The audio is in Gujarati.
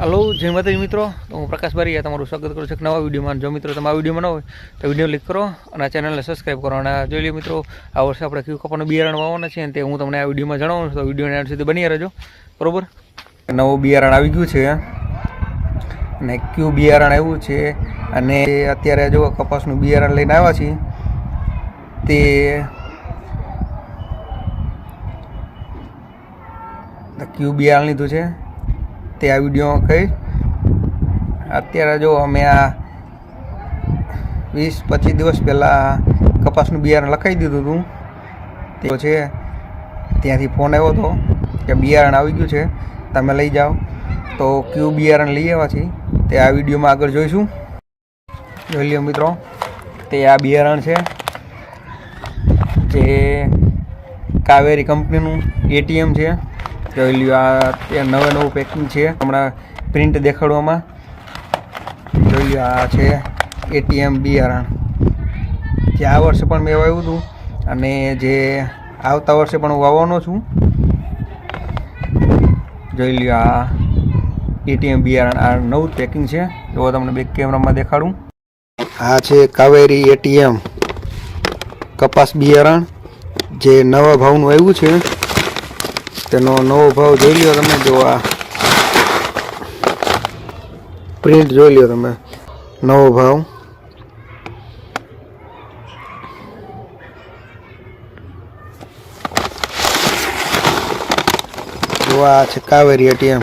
હલો જય માતાજી મિત્રો. તો હું પ્રકાશ બારીયા તમારું સ્વાગત કરું છું એક નવા વિડીયોમાં. જો મિત્રો તમે આ વિડીયોમાં ન હોય, તો વીડિયો ક્લિક કરો અને આ ચેનલને સબસ્ક્રાઈબ કરો. અને જોઈ લો મિત્રો, આ વર્ષે આપણે કયું કપાનું બિયારણ વાવવાના છે તે હું તમને આ વિડીયોમાં જણાવું છું. તો વિડીયોને એન્ડ સુધી બની રહેજો. બરોબર? નવું બિયારણ આવી ગયું છે. અને કયું બિયારણ આવ્યું છે. અને અત્યારે જો કપાસનું બિયારણ લઈને આવ્યા છીએ તે કયું બિયારણ લીધું છે. તે આ વીડિયો કહીશ અત્યારે જો અમે આ વીસ પચીસ દિવસ પહેલાં કપાસનું બિયારણ લખાવી દીધું હતું. તે છે. ત્યાંથી ફોન આવ્યો હતો કે બિયારણ આવી ગયું છે. તમે લઈ જાઓ. તો કયું બિયારણ લઈ આવ્યા છીએ. તે આ વિડીયોમાં આગળ જોઈશું. જોઈ લ્યો મિત્રો. તે આ બિયારણ છે. જે કાવેરી કંપનીનું એટીએમ છે. જોઈ લ્યો, આ ત્યાં નવે નવું પેકિંગ છે. હમણાં પ્રિન્ટ દેખાડવામાં. જોઈ લ્યો, આ છે એટીએમ બિયારણ. જે આ વર્ષે પણ મેં વાવ્યું હતું અને જે આવતા વર્ષે પણ હું વાવવાનો છું. જોઈ લ્યો, આ એટીએમ બિયારણ, આ નવું પેકિંગ છે. જો તમને બેક કેમેરામાં દેખાડું. આ છે કાવેરી એટીએમ કપાસ બિયારણ. જે નવા ભાવનું આવ્યું છે. તેનો નવો ભાવ જોઈ લ્યો તમે, જો આ પ્રિન્ટ જોઈ લ્યો તમે. નવો ભાવ. જો આ છે કાવેરી એટીએમ